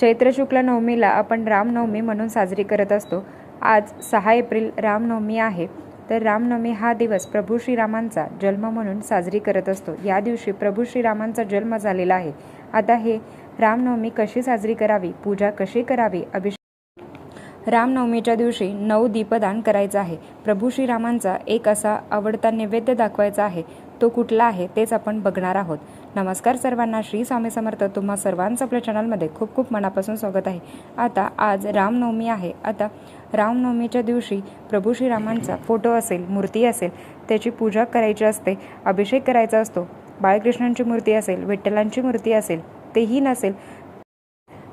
चैत्र शुक्ल नवमीला आपण रामनवमी म्हणून साजरी करत असतो. आज सहा एप्रिल रामनवमी आहे. तर रामनवमी हा दिवस प्रभू श्रीरामांचा जन्म म्हणून साजरी करत असतो. या दिवशी प्रभू श्रीरामांचा जन्म झालेला आहे. आता हे रामनवमी कशी साजरी करावी? पूजा कशी करावी? अभिषेक रामनवमीच्या दिवशी नऊ दीपदान करायचं आहे. प्रभू श्रीरामांचा एक असा आवडता नैवेद्य दाखवायचा आहे. तो कुठला आहे तेच आपण बघणार आहोत. नमस्कार सर्वांना श्री स्वामी समर्थ. तुम्हा सर्वांचं आपल्या चॅनलमध्ये खूप खूप मनापासून स्वागत आहे. आता आज रामनवमी आहे. आता रामनवमीच्या दिवशी प्रभू श्रीरामांचा फोटो असेल मूर्ती असेल त्याची पूजा करायची असते अभिषेक करायचा असतो बाळकृष्णांची मूर्ती असेल विठ्ठलांची मूर्ती असेल तेही नसेल.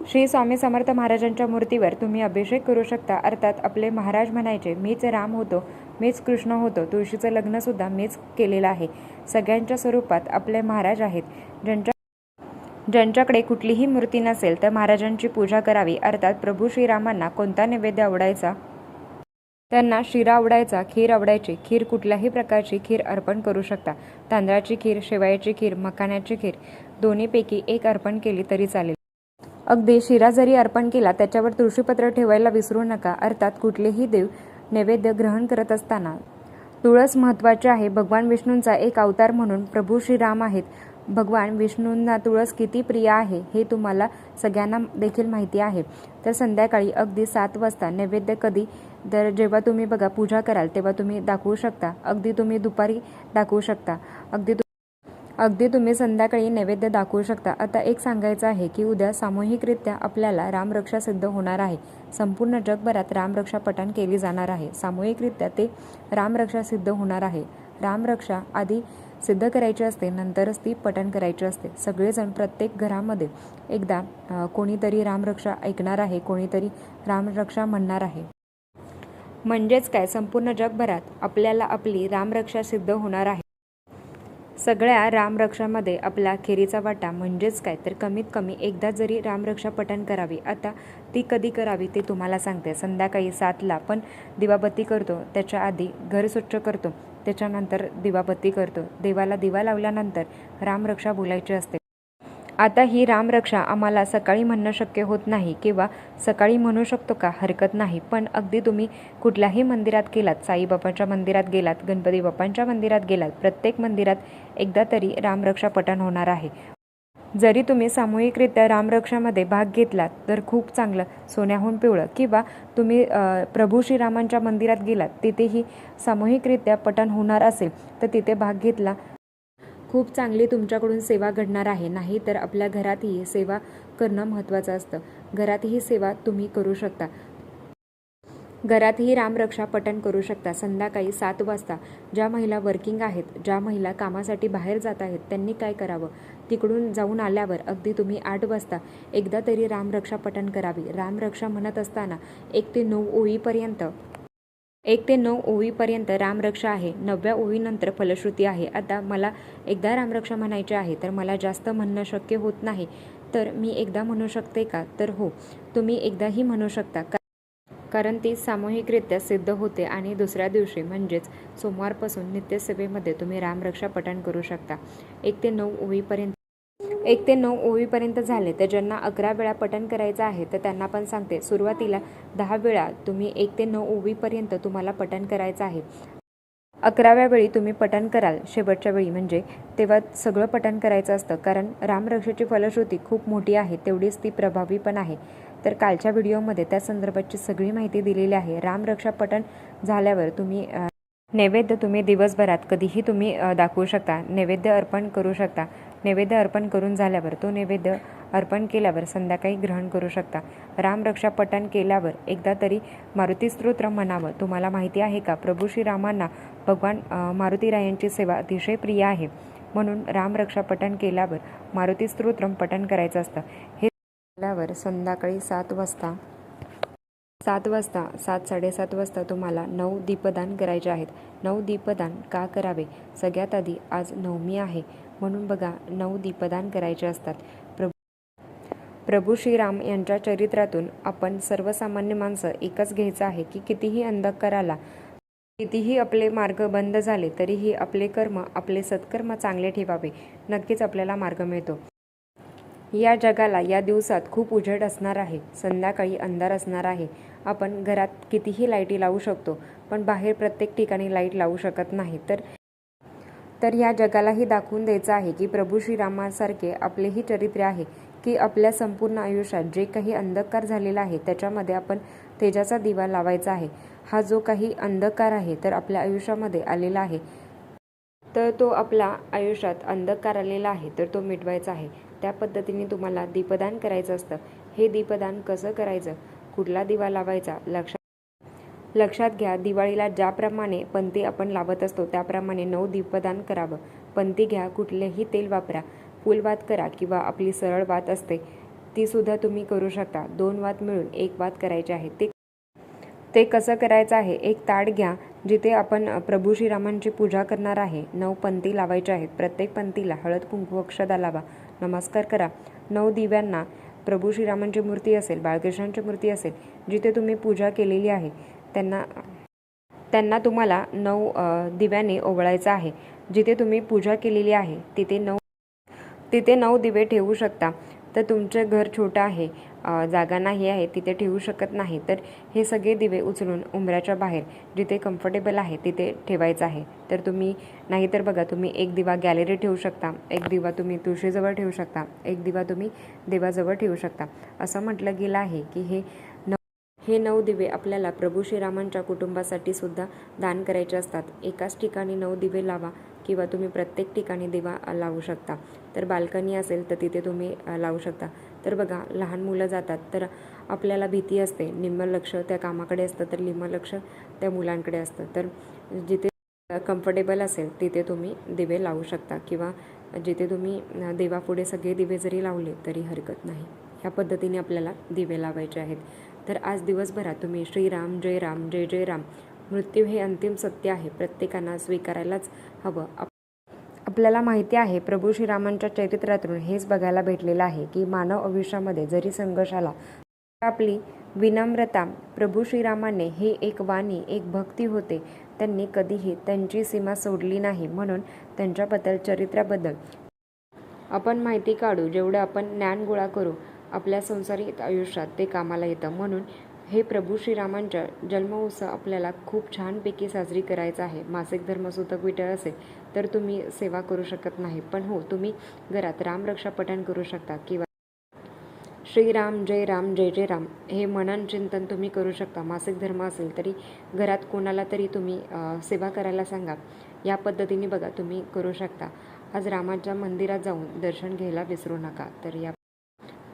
श्री स्वामी समर्थ महाराजांच्या मूर्तीवर तुम्ही अभिषेक करू शकता. अर्थात आपले महाराज म्हणायचे मीच राम होतो मीच कृष्ण होतो. तुळशीचं लग्नसुद्धा मीच केलेलं आहे. सगळ्यांच्या स्वरूपात आपले महाराज आहेत. ज्यांच्या ज्यांच्याकडे कुठलीही मूर्ती नसेल तर महाराजांची पूजा करावी. अर्थात प्रभू श्रीरामांना कोणता नैवेद्य आवडायचा? त्यांना शिरा आवडायचा खीर आवडायची. खीर कुठल्याही प्रकारची खीर अर्पण करू शकता. तांदळाची खीर शेवयाची खीर मखाण्याची खीर दोन्हीपैकी एक अर्पण केली तरी चालेल. अगदी शिरा जरी अर्पण केला त्याच्यावर तुळशीपत्र ठेवायला विसरू नका. अर्थात कुठलेही देव नैवेद्य ग्रहण करत असताना. तुळस महत्त्वाचे आहे. भगवान विष्णूंचा एक अवतार म्हणून प्रभू श्रीराम आहेत. भगवान विष्णूंना तुळस किती प्रिय आहे हे तुम्हाला सगळ्यांना देखील माहिती आहे. तर संध्याकाळी अगदी सात वाजता नैवेद्य कधी? तर जेव्हा तुम्ही बघा पूजा कराल तेव्हा तुम्ही दाखवू शकता. अगदी तुम्ही दुपारी दाखवू शकता. अगदी अगदी तुम्ही संध्याकाळी नैवेद्य दाखवू शकता. आता एक सांगायचं आहे की उद्या सामूहिकरित्या आपल्याला रामरक्षा सिद्ध होणार आहे. संपूर्ण जगभरात रामरक्षा पठण केली जाणार आहे. सामूहिकरित्या ते रामरक्षा सिद्ध होणार आहे. रामरक्षा आधी सिद्ध करायची असते नंतरच ती पठण करायची असते. सगळेजण प्रत्येक घरामध्ये एकदा कोणीतरी रामरक्षा ऐकणार आहे कोणीतरी रामरक्षा म्हणणार आहे. म्हणजेच काय? संपूर्ण जगभरात आपल्याला आपली रामरक्षा सिद्ध होणार आहे. सगळ्या रामरक्षामध्ये आपला खेरीचा वाटा म्हणजेच काय? तर कमीत कमी एकदा जरी रामरक्षा पठण करावी आता ती कधी करावी ते तुम्हाला सांगते. संध्याकाळी सातला पण दिवाबत्ती करतो. त्याच्या आधी घर स्वच्छ करतो. त्याच्यानंतर दिवाबत्ती करतो. देवाला दिवा लावल्यानंतर रामरक्षा बोलायची असते. आता ही रामरक्षा आम्हाला सकाळी म्हणणं शक्य होत नाही किंवा सकाळी म्हणू शकतो का हरकत नाही. पण अगदी तुम्ही कुठल्याही मंदिरात गेलात साईबाबांच्या मंदिरात गेलात गणपती बाप्पांच्या मंदिरात गेलात प्रत्येक मंदिरात एकदा तरी रामरक्षा पठण होणार आहे. जरी तुम्ही सामूहिकरित्या रामरक्षामध्ये भाग घेतलात तर खूप चांगलं सोन्याहून पिवळं. किंवा तुम्ही प्रभू श्रीरामांच्या मंदिरात गेलात तिथेही सामूहिकरित्या पठण होणार असेल तर तिथे भाग घेतला खूप चांगली तुमच्याकडून सेवा घडणार आहे. नाही तर आपल्या घरातही सेवा करणं महत्त्वाचं असतं. घरातही सेवा तुम्ही करू शकता. घरातही रामरक्षा पठण करू शकता. संध्याकाळी सात वाजता ज्या महिला वर्किंग आहेत ज्या महिला कामासाठी बाहेर जात आहेत त्यांनी काय करावं? तिकडून जाऊन आल्यावर अगदी तुम्ही आठ वाजता एकदा तरी रामरक्षा पठण करावी. रामरक्षा म्हणत असताना एक ते नऊ ओळीपर्यंत एक ते नऊ ओवीपर्यंत रामरक्षा आहे. नवव्या ओवीनंतर फलश्रुती आहे. आता मला एकदा रामरक्षा म्हणायची आहे तर मला जास्त म्हणणं शक्य होत नाही. तर मी एकदा म्हणू शकते का? तर हो तुम्ही एकदाही म्हणू शकता. का कारण ती सामूहिकरित्या सिद्ध होते आणि दुसऱ्या दिवशी म्हणजेच सोमवारपासून नित्यसेवेमध्ये तुम्ही रामरक्षा पठण करू शकता. एक ते नऊ ओवीपर्यंत एक ते नऊ ओवीपर्यंत झाले. तर ज्यांना अकरा वेळा पठण करायचं आहे तर त्यांना पण सांगते सुरुवातीला दहा वेळा तुम्ही एक ते नऊ ओवीपर्यंत तुम्हाला पठण करायचं आहे. अकराव्या वेळी तुम्ही पठण कराल शेवटच्या वेळी म्हणजे तेव्हा सगळं पठण करायचं असतं. कारण रामरक्षेची फलश्रुती खूप मोठी आहे तेवढीच ती प्रभावी पण आहे. तर कालच्या व्हिडिओमध्ये त्या संदर्भाची सगळी माहिती दिलेली आहे. रामरक्षा पठण झाल्यावर तुम्ही नैवेद्य तुम्ही दिवसभरात कधीही तुम्ही दाखवू शकता नैवेद्य अर्पण करू शकता. नैवेद्य अर्पण करून झाल्यावर तो नैवेद्य अर्पण केल्यावर संध्याकाळी ग्रहण करू शकता. रामरक्षा पठण केल्यावर एकदा तरी मारुती स्तोत्र म्हणावं. तुम्हाला माहिती आहे का? प्रभू श्रीरामांना भगवान मारुतीरायांची सेवा अतिशय प्रिय आहे. म्हणून रामरक्षा पठण केल्यावर मारुती स्तोत्रम पठण करायचं असतं. हे झाल्यावर संध्याकाळी सात वाजता सात वाजता सात साडेसात वाजता तुम्हाला नऊ दीपदान करायचे आहेत. नऊ दीपदान का करावे? सगळ्यात आधी आज नवमी आहे म्हणून बघा नऊ दीपदान करायचे असतात. प्रभू प्रभू श्रीराम यांच्या चरित्रातून आपण सर्वसामान्य माणसं एकच घ्यायचं आहे की कितीही अंधकाराला कितीही आपले मार्ग बंद झाले तरीही आपले कर्म आपले सत्कर्म चांगले ठेवावे. नक्कीच आपल्याला मार्ग मिळतो. या जगाला या दिवसात खूप उजेड असणार आहे. संध्याकाळी अंधार असणार आहे. आपण घरात कितीही लाईटी लावू शकतो पण बाहेर प्रत्येक ठिकाणी लाइट लावू शकत नाही. तर तर या जगालाही दाखवून द्यायचं आहे की प्रभू श्रीरामासारखे आपलेही चरित्र आहे की आपल्या संपूर्ण आयुष्यात जे काही अंधकार झालेला आहे त्याच्यामध्ये आपण तेजाचा दिवा लावायचा आहे. हा जो काही अंधकार आहे तर आपल्या आयुष्यामध्ये आलेला आहे. तर तो आपल्या आयुष्यात अंधकार आलेला आहे तर तो मिटवायचा आहे. त्या पद्धतीने तुम्हाला दीपदान करायचं असतं. हे दीपदान कसं करायचं? कुठला दिवा लावायचा? लक्षात लक्षात घ्या दिवाळीला ज्याप्रमाणे पंती आपण लावत असतो त्याप्रमाणे नऊ दीपदान करावं. पंती घ्या कुठलेही तेल वापरा. फुलवात करा किंवा आपली सरळ वात असते ती सुद्धा तुम्ही करू शकता. दोन वात मिळून एक वात करायची आहे. ते ते कसं करायचं आहे? एक ताट घ्या जिथे आपण प्रभू श्रीरामांची पूजा करणार आहे नऊ पंथी लावायच्या आहेत. प्रत्येक पंथीला हळद कुंकू अक्षदा लावा. नमस्कार करा. नऊ दिव्यांना प्रभू श्रीरामांची मूर्ती असेल बाळकृष्णांची मूर्ती असेल जिथे तुम्ही पूजा केलेली आहे त्यांना त्यांना तुम्हाला नऊ दिव्याने ओवळायचं आहे. जिथे तुम्ही पूजा केलेली आहे तिथे नऊ तिथे नऊ दिवे ठेवू शकता. तर तुमचे घर छोटं आहे. जागा नाही आहे तिथे ठेवू शकत नाही. तर हे सगळे दिवे उचलून उंबऱ्याच्या बाहेर जिथे कम्फर्टेबल आहे तिथे ठेवायचं आहे. तर तुम्ही नाहीतर बघा तुम्ही एक दिवा गॅलरी ठेवू शकता एक दिवा तुम्ही तुळशीजवळ ठेवू शकता एक दिवा तुम्ही देवाजवळ ठेवू शकता. असं म्हटलं गेलं आहे की हे हे नऊ दिवे आपल्याला प्रभू श्रीरामांच्या कुटुंबासाठी सुद्धा दान करायचे असतात. एकाच ठिकाणी नऊ दिवे लावा किंवा तुम्ही प्रत्येक ठिकाणी दिवा लावू शकता. तर बाल्कनी असेल तर तिथे तुम्ही लावू शकता. तर बघा लहान मुलं जातात तर आपल्याला भीती असते. निम्म लक्ष त्या कामाकडे असतं तर निम्म लक्ष त्या मुलांकडे असतं. तर जिथे कम्फर्टेबल असेल तिथे तुम्ही दिवे लावू शकता किंवा जिथे तुम्ही देवापुढे सगळे दिवे जरी लावले तरी हरकत नाही. ह्या पद्धतीने आपल्याला दिवे लावायचे आहेत. तर आज दिवसभरात तुम्ही श्रीराम जय राम जय जय राम मृत्यू हे अंतिम सत्य आहे. प्रत्येकांना स्वीकारायलाच हवं. आपल्याला माहिती आहे प्रभू श्रीरामांच्या चरित्रातून हेच बघायला भेटलेलं आहे की मानव आयुष्यामध्ये जरी संघर्ष आला आपली विनम्रता प्रभू श्रीरामाने हे एक वाणी एक भक्ती होते. त्यांनी कधीही त्यांची सीमा सोडली नाही म्हणून त्यांच्याबद्दल चरित्राबद्दल आपण माहिती काढू. जेवढं आपण ज्ञान गोळा करू आपल्या संसारिक आयुष्यात ते कामाला येतं म्हणून हे प्रभू श्रीरामांच्या जन्मोत्सव आपल्याला खूप छानपैकी साजरी करायचा आहे. मासिक धर्मसूतक विठळ असेल तर तुम्ही सेवा करू शकत नाही. पण हो तुम्ही घरात रामरक्षा पठण करू शकता किंवा श्रीराम जय राम जय जय राम हे मनन चिंतन तुम्ही करू शकता. मासिक धर्म असेल तरी घरात कोणाला तरी तुम्ही सेवा करायला सांगा. या पद्धतीने बघा तुम्ही करू शकता. आज रामाच्या मंदिरात जाऊन दर्शन घ्यायला विसरू नका. तर या